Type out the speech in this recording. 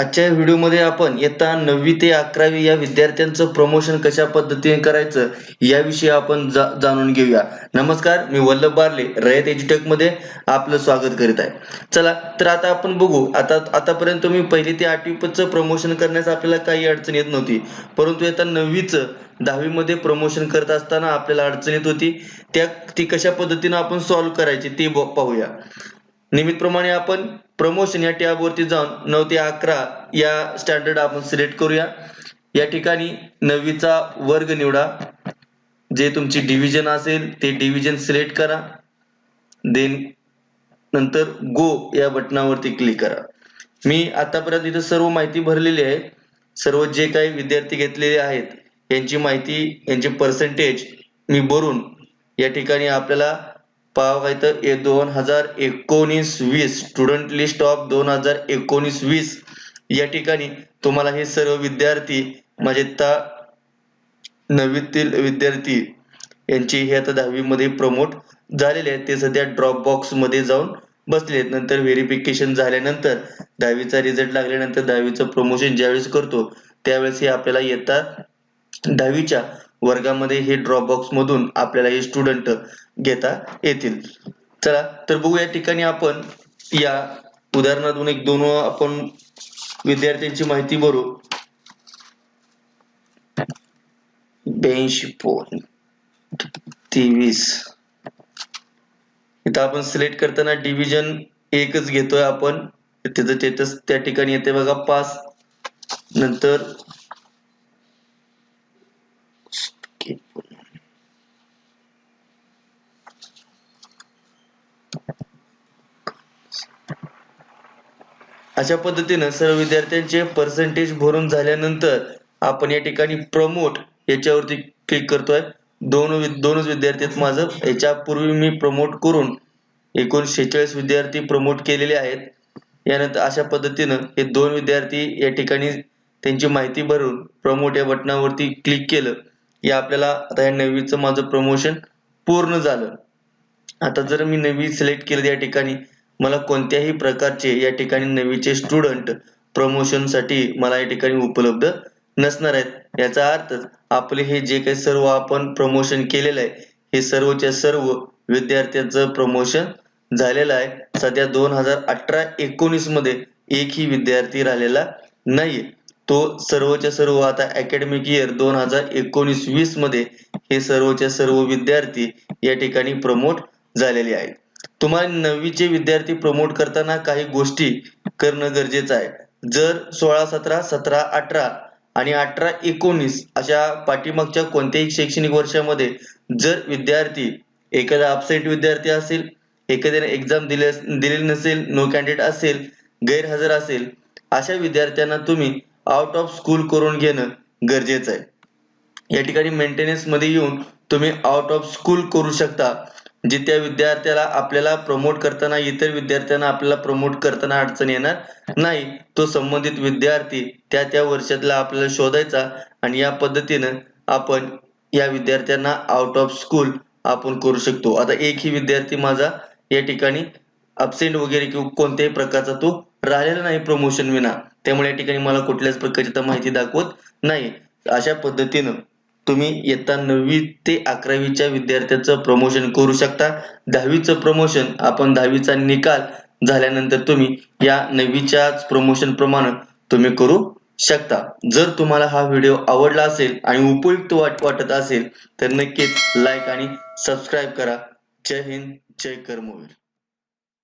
आजच्या व्हिडिओमध्ये आपण इयत्ता नववी ते अकरावी या विद्यार्थ्यांचं प्रमोशन कशा पद्धतीने करायचं याविषयी आपण जा जाणून घेऊया. नमस्कार मी वल्लभ बारले रयत एज्युटेकमध्ये आपलं स्वागत करीत आहे. चला तर आता आपण बघू. आता आतापर्यंत मी पहिली ते आठवीचं प्रमोशन करण्यास आपल्याला काही अडचण येत नव्हती. परंतु इयत्ता नववीचं दहावीमध्ये प्रमोशन करत असताना आपल्याला अडचण येत होती. त्या ती कशा पद्धतीने आपण सॉल्व्ह करायची ते पाहूया. नियमितप्रमाणे आपण प्रमोशन या टॅबवरती जाऊन नऊ ते अकरा या स्टँडर्ड आपण सिलेक्ट करूया. या ठिकाणी नववीचा वर्ग निवडा. जे तुमची डिव्हिजन असेल ते डिव्हिजन सिलेक्ट करा. देन नंतर गो या बटनावरती क्लिक करा. मी आतापर्यंत इथं सर्व माहिती भरलेली आहे. सर्व जे काही विद्यार्थी घेतलेले आहेत यांची माहिती यांचे पर्सेंटेज मी भरून या ठिकाणी आपल्याला पाहावं काय तर ए- दोन हजार एकोणीस वीस स्टुडंट लिस्ट ऑफ दोन हजार एकोणीस वीस या ठिकाणी तुम्हाला हे सर्व विद्यार्थी म्हणजे नववीतील विद्यार्थी यांची हे आता दहावी मध्ये प्रमोट झालेले आहेत. ते सध्या ड्रॉप बॉक्समध्ये जाऊन बसले आहेत. नंतर व्हेरिफिकेशन झाल्यानंतर दहावीचा रिझल्ट लागल्यानंतर दहावीचं प्रमोशन ज्यावेळेस करतो त्यावेळेस हे आपल्याला येतात दहावीच्या वर्गामध्ये हे ड्रॉप बॉक्स मधून आपल्याला हे स्टुडंट घेता येतील. चला तर बघू या ठिकाणी आपण या उदाहरणातून एक दोन आपण विद्यार्थ्यांची माहिती भरू. ब्याऐंशी पॉईंट तेवीस. इथं आपण सिलेक्ट करताना डिव्हिजन एकच घेतोय आपण. त्याचं स्टेटस त्या ठिकाणी येते बघा पास नंतर अशा पद्धतीनं सर्व विद्यार्थ्यांचे पर्सेंटेज भरून झाल्यानंतर आपण या ठिकाणी प्रमोट याच्यावरती क्लिक करतोय. दोन दोनच विद्यार्थी आहेत माझं. याच्यापूर्वी मी प्रमोट करून एकूण शेहेचाळीस विद्यार्थी प्रमोट केलेले आहेत. यानंतर अशा पद्धतीनं हे दोन विद्यार्थी या ठिकाणी त्यांची माहिती भरून प्रमोट या बटनावरती क्लिक केलं. या आपल्याला आता या नववीचं माझं प्रमोशन पूर्ण झालं. आता जर मी नवी सिलेक्ट केलं या ठिकाणी मला कोणत्याही प्रकारचे या ठिकाणी नवीचे स्टुडंट प्रमोशनसाठी मला या ठिकाणी उपलब्ध नसणार आहेत. याचा अर्थ आपले हे जे काही सर्व आपण प्रमोशन केलेलं आहे हे सर्वच्या सर्व विद्यार्थ्यांचं प्रमोशन झालेलं आहे. सध्या दोन हजार अठरा एकोणीसमध्ये एकही विद्यार्थी राहिलेला नाहीये. तो सर्वच्या सर्व आता अकॅडमिक इयर दोन हजार एकोणीस वीसमध्ये हे सर्वच्या सर्व विद्यार्थी या ठिकाणी प्रमोट झालेले आहेत. तुम्हाला नववीचे विद्यार्थी प्रमोट करताना काही गोष्टी करणं गरजेचं आहे. जर सोळा सतरा सतरा अठरा आणि अठरा एकोणीस अशा पाठीमागच्या कोणत्याही शैक्षणिक वर्षामध्ये जर विद्यार्थी एखादा अपसेट विद्यार्थी असेल एखाद्याने एक्झाम दिले दिलेली नसेल नो कॅन्डिडेट असेल गैरहजर असेल अशा विद्यार्थ्यांना तुम्ही आउट ऑफ स्कूल करून घेणं गरजेचं आहे. या ठिकाणी मेंटेनन्समध्ये येऊन तुम्ही आउट ऑफ स्कूल करू शकता. जे त्या विद्यार्थ्याला आपल्याला प्रमोट करताना इतर विद्यार्थ्यांना आपल्याला प्रमोट करताना अडचण येणार नाही तो संबंधित विद्यार्थी त्या त्या वर्षातला आपल्याला शोधायचा आणि या पद्धतीनं आपण या विद्यार्थ्यांना आउट ऑफ स्कूल आपण करू शकतो. आता एकही विद्यार्थी माझा या ठिकाणी अबसेंट वगैरे किंवा कोणत्याही प्रकारचा तो राहिलेला नाही प्रमोशन विना. त्यामुळे या ठिकाणी मला कुठल्याच प्रकारची माहिती दाखवत नाही. अशा पद्धतीनं तुम्ही इयत्ता नववी ते अकरावीच्या विद्यार्थ्याचं प्रमोशन करू शकता. दहावीचं प्रमोशन आपण दहावीचा निकाल झाल्यानंतर तुम्ही या नववीच्याच प्रमोशन प्रमाणे तुम्ही करू शकता. जर तुम्हाला हा व्हिडिओ आवडला असेल आणि उपयुक्त वाट वाटत असेल तर नक्कीच लाईक आणि सबस्क्राईब करा. जय हिंद जय कर्मवीर.